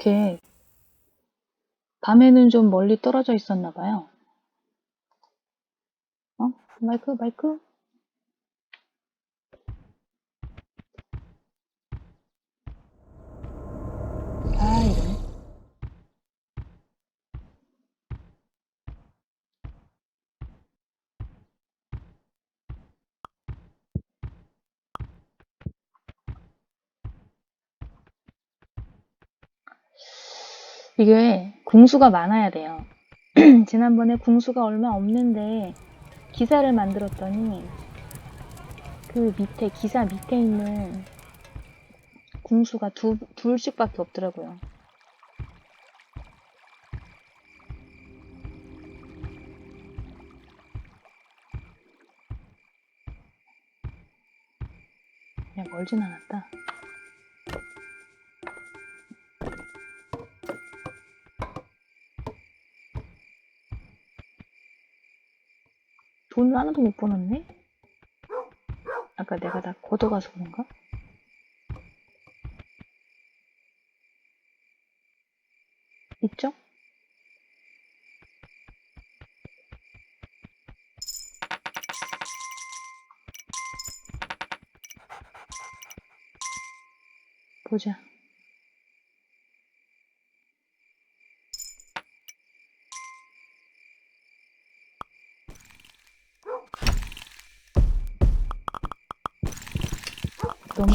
이렇게 밤에는 좀 멀리 떨어져 있었나 봐요. 어? 마이크, 마이크? 아, 이러네. 이게 궁수가 많아야 돼요. 지난번에 궁수가 얼마 없는데 기사를 만들었더니 그 밑에 기사 밑에 있는 궁수가 두, 둘씩밖에 없더라고요. 그냥 멀진 않았다. 돈을 하나도 못 벌었네? 아까 내가 다 걷어가서 그런가? 있죠? 보자.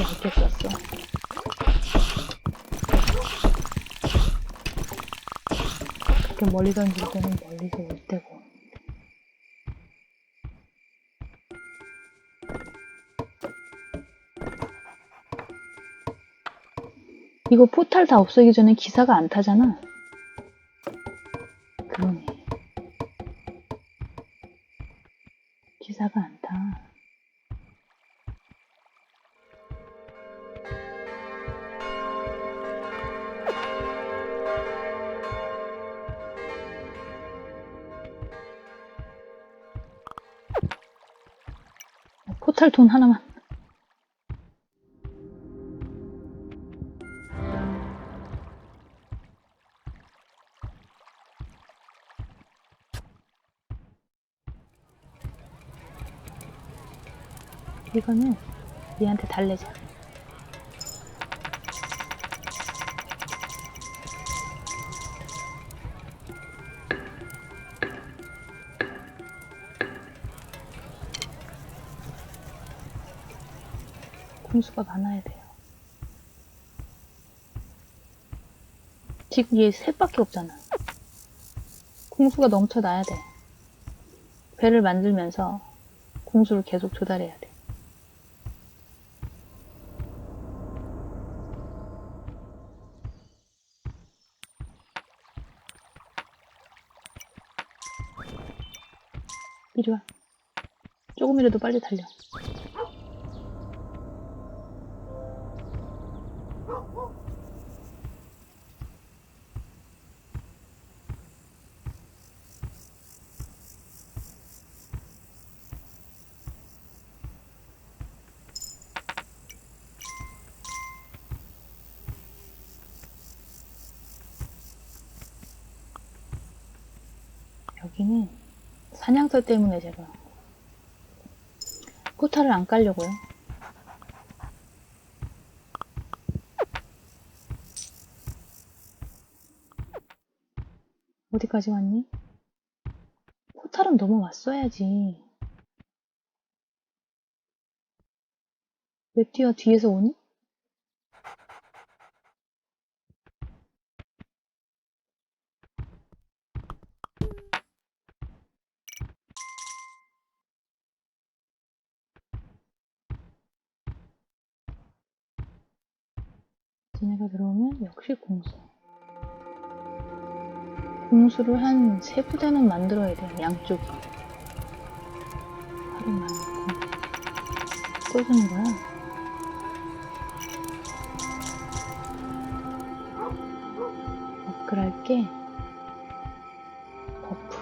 얇게 썼어. 그렇게 멀리 던질 때는 멀리서 올 때고. 이거 포탈 다 없애기 전에 기사가 안 타잖아. 포탈 돈 하나만. 이거는 얘한테 달래자. 공수가 많아야 돼요. 지금 얘 셋밖에 없잖아. 공수가 넘쳐나야 돼. 배를 만들면서 공수를 계속 조달해야 돼. 이리 와. 조금이라도 빨리 달려. 사냥터 때문에 제가 포탈을 안 깔려고요. 어디까지 왔니? 포탈은 넘어왔어야지. 왜 뛰어 뒤에서 오니? 지네가 들어오면 역시 공수. 공수를 한 세 부대는 만들어야 양쪽이. 하루만 공수. 또 주는 거야? 업글할게. 버프.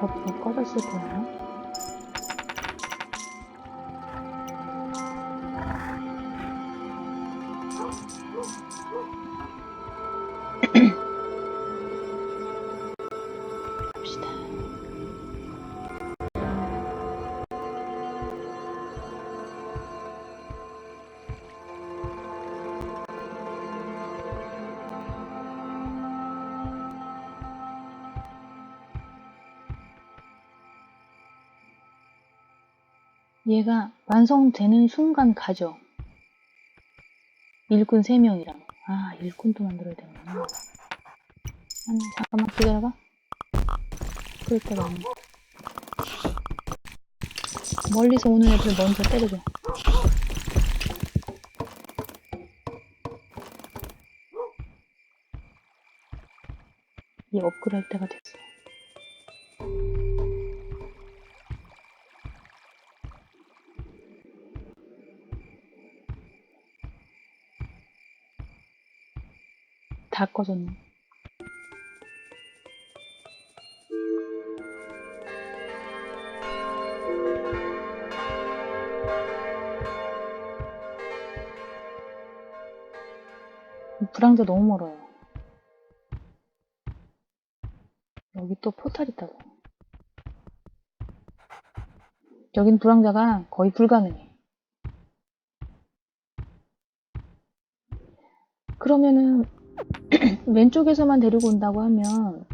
버프 꺼졌을 거야. 얘가 완성되는 순간 가죠. 일꾼 3명이랑. 아, 일꾼도 만들어야 되는구나. 아니, 잠깐만 기다려봐. 그럴 때가 없네. 멀리서 오는 애들 먼저 때려줘. 얘 업그레이드 할 때가 됐어. 다 꺼졌네. 불황자 너무 멀어요. 여기 또 포탈 있다고. 여긴 불황자가 거의 불가능해. 그러면은 왼쪽에서만 데리고 온다고 하면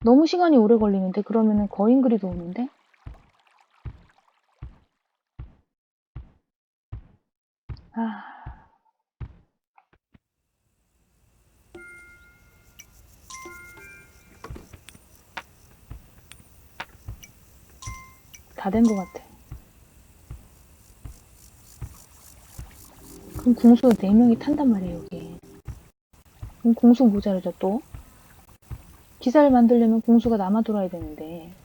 너무 시간이 오래 걸리는데 그러면은 거인 그리도 오는데 아 다된 것 같아. 그럼 공수 4명이 탄단 말이에요, 여기. 그럼 공수 모자라죠, 또? 기사를 만들려면 공수가 남아 돌아야 되는데.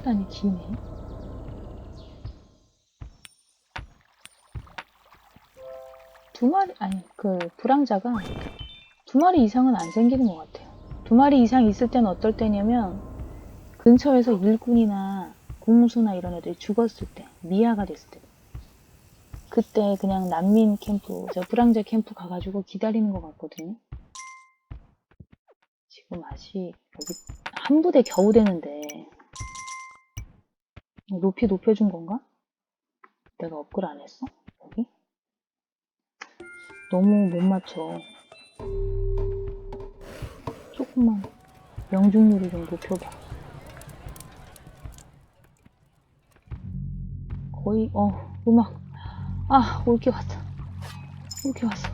시간이 기네. 두 마리, 아니, 그, 불황자가 두 마리 이상은 안 생기는 것 같아요. 두 마리 이상 있을 때는 어떨 때냐면, 근처에서 일꾼이나 공수나 이런 애들이 죽었을 때, 미아가 됐을 때. 그때 그냥 난민 캠프, 저 불황자 캠프 가가지고 기다리는 것 같거든요. 지금 아직 여기 한 부대 겨우 되는데, 높이 높여준 건가? 내가 업글 안 했어? 여기? 너무 못 맞춰. 조금만 명중률을 좀 높여봐. 거의, 어, 음악. 아, 올게 왔어. 올게 왔어,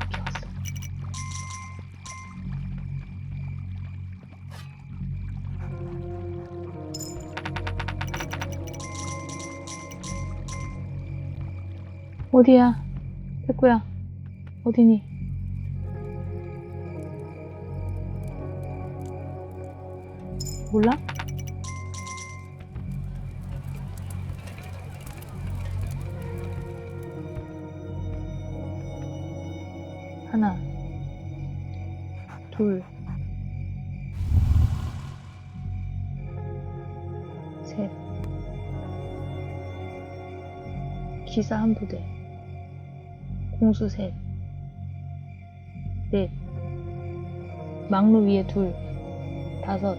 어. 어디야? 백구야. 어디니? 몰라? 하나, 둘, 셋, 기사 한 부대, 공수 셋, 넷, 막루 위에 둘, 다섯.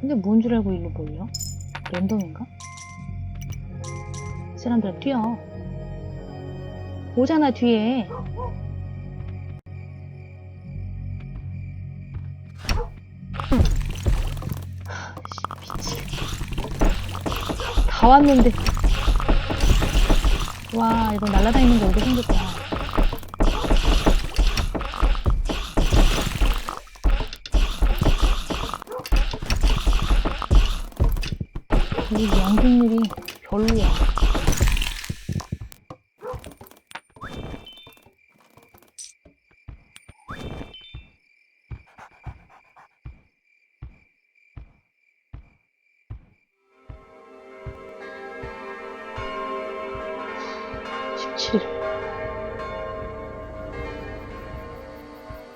근데 뭔 줄 알고 일로 몰려? 랜덤인가? 이 사람들 뛰어. 오잖아, 뒤에. 다 왔는데. 와, 이거 날아다니는 거 오게 생겼다. 이 명중률이 별로야.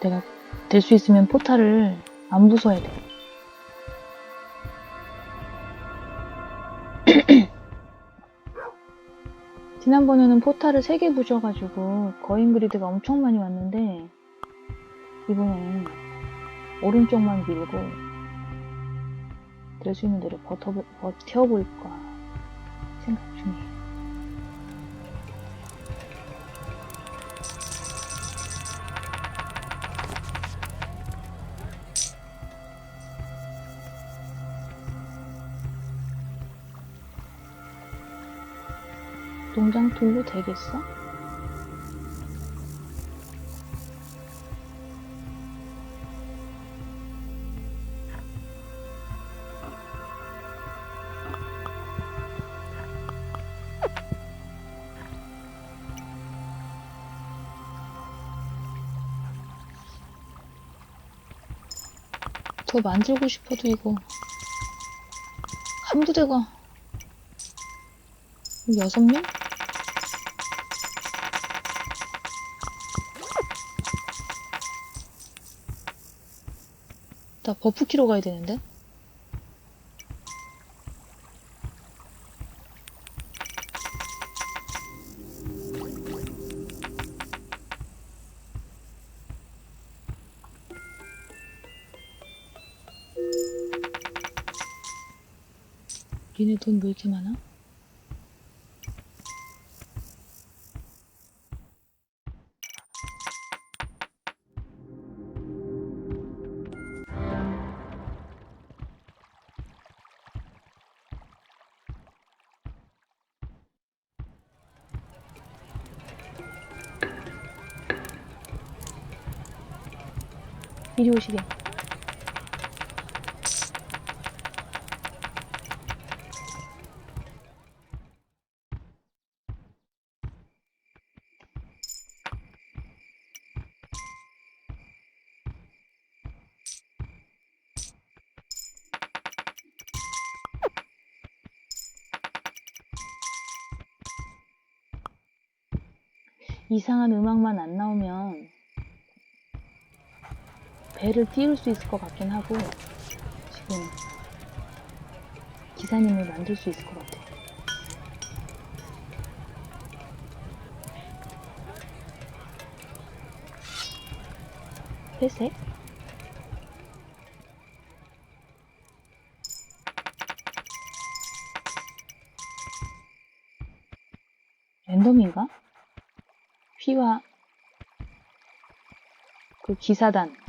내가 될 수 있으면 포탈을 안 부숴야 돼. 지난번에는 포탈을 3개 부셔가지고 거인 그리드가 엄청 많이 왔는데 이번엔 오른쪽만 밀고 될 수 있는 대로 버텨, 버텨볼까 생각 중이에요. 농장 돌도 되겠어? 더 만들고 싶어도 이거 한 부대가 여섯 명? 나 버프 키러 가야 되는데? 니네 돈 왜 이렇게 많아? 이리 오시게. 이상한 음악만 안 나오면 배를 띄울 수 있을 것 같긴 하고 지금 기사님을 만들 수 있을 것 같아요. 회색? 랜덤인가? 휘와 그 기사단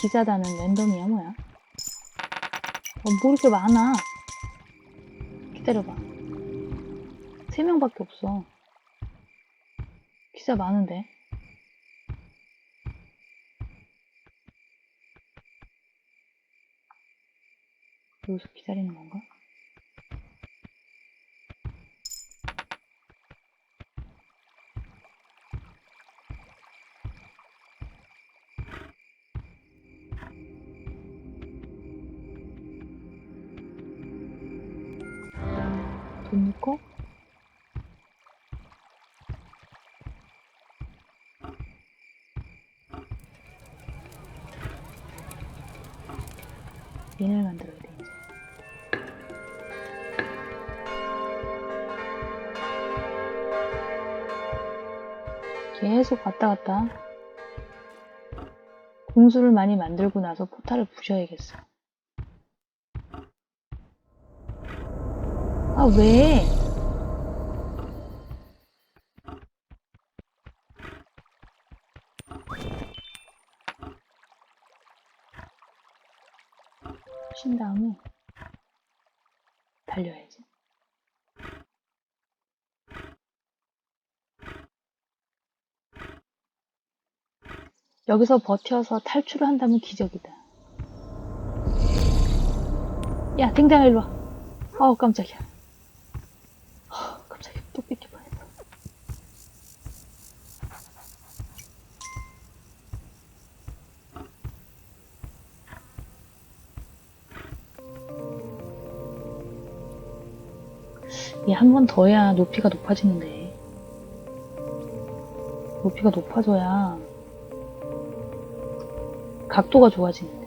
기사단은 랜덤이야 뭐야? 어, 뭐 이렇게 많아? 기다려봐. 세 명밖에 없어. 기사 많은데. 여기서 기다리는 건가? 계속 왔다 갔다 공수를 많이 만들고 나서 포탈을 부셔야겠어 아 왜? 쉰 다음에 달려야지. 여기서 버텨서 탈출을 한다면 기적이다. 야, 댕댕아 일로 와. 아우 깜짝이야. 아, 깜짝이야. 또 뺏길 뻔했어. 얘한번더 해야 높이가 높아지는데. 높이가 높아져야 각도가 좋아지는데.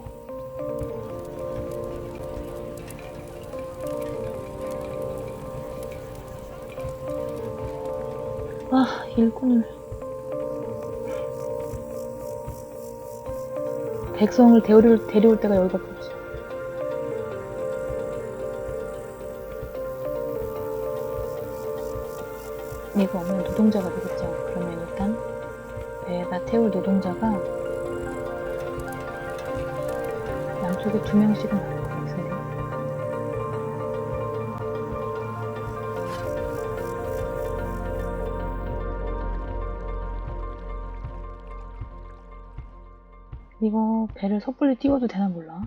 아, 일꾼을. 백성을 데려올, 데려올 때가 여기밖에 없어. 얘가 오면 노동자가 되겠죠. 그러면 일단 배에다 태울 노동자가 양쪽에 두 명씩은 있어요. 이거 배를 섣불리 띄워도 되나 몰라.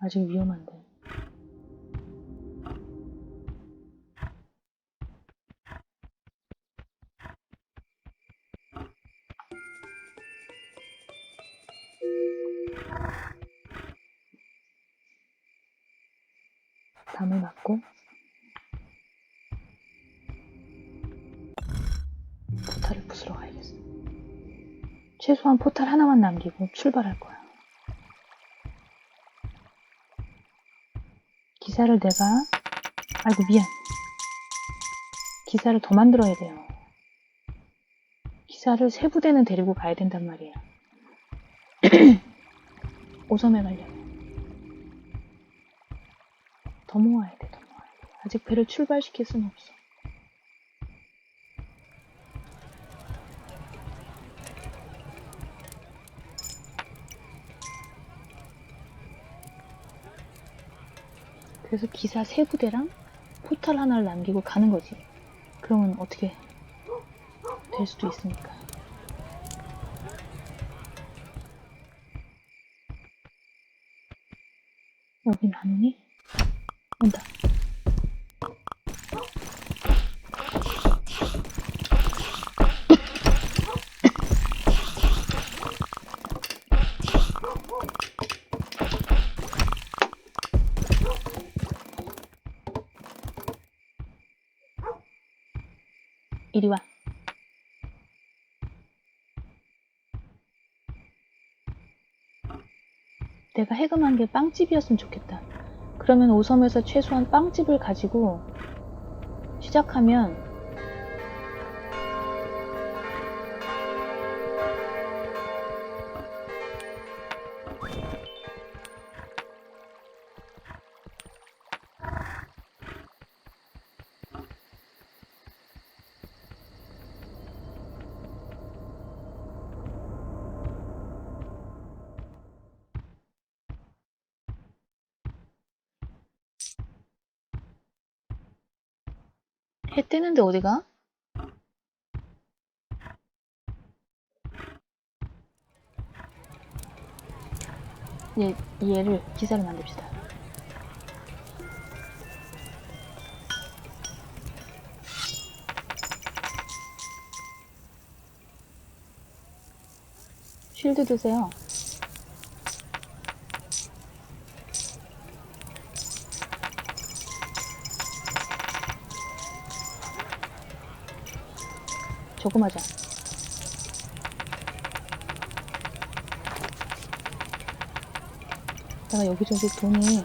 아직 위험한데. 부수러 가야겠어. 최소한 포탈 하나만 남기고 출발할 거야. 기사를 내가 아이고 미안. 기사를 더 만들어야 돼요. 기사를 세 부대는 데리고 가야 된단 말이야. 오섬에 가려면. 더 모아야 돼, 더 모아야 돼. 아직 배를 출발시킬 수는 없어. 그래서 기사 세 부대랑 포탈 하나를 남기고 가는 거지. 그러면 어떻게 될 수도 있으니까. 내가 해금한 게 빵집이었으면 좋겠다. 그러면 오섬에서 최소한 빵집을 가지고 시작하면 해 뜨는데 어디가? 얘, 얘를 기사를 만듭시다. 쉴드 드세요. 조금하자. 내가 여기저기 돈이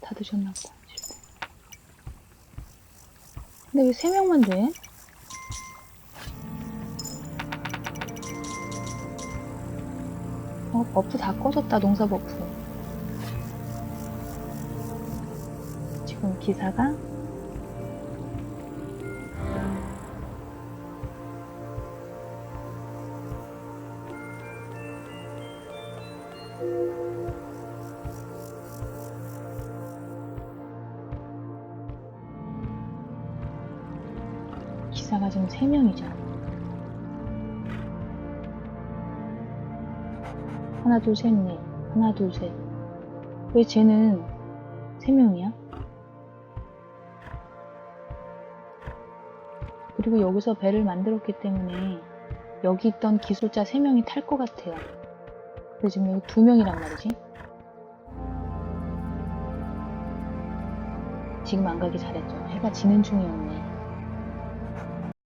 다 드셨나 보다. 근데 왜 세 명만 돼? 어, 버프 다 꺼졌다, 농사 버프. 기사가 기사가 지금 3명이잖아. 하나, 둘, 셋, 넷. 하나, 둘, 셋. 왜 쟤는 3명이야? 그리고 여기서 배를 만들었기 때문에 여기 있던 기술자 3명이 탈 것 같아요. 그래서 지금 여기 2명이란 말이지. 지금 안 가기 잘했죠. 해가 지는 중이었네.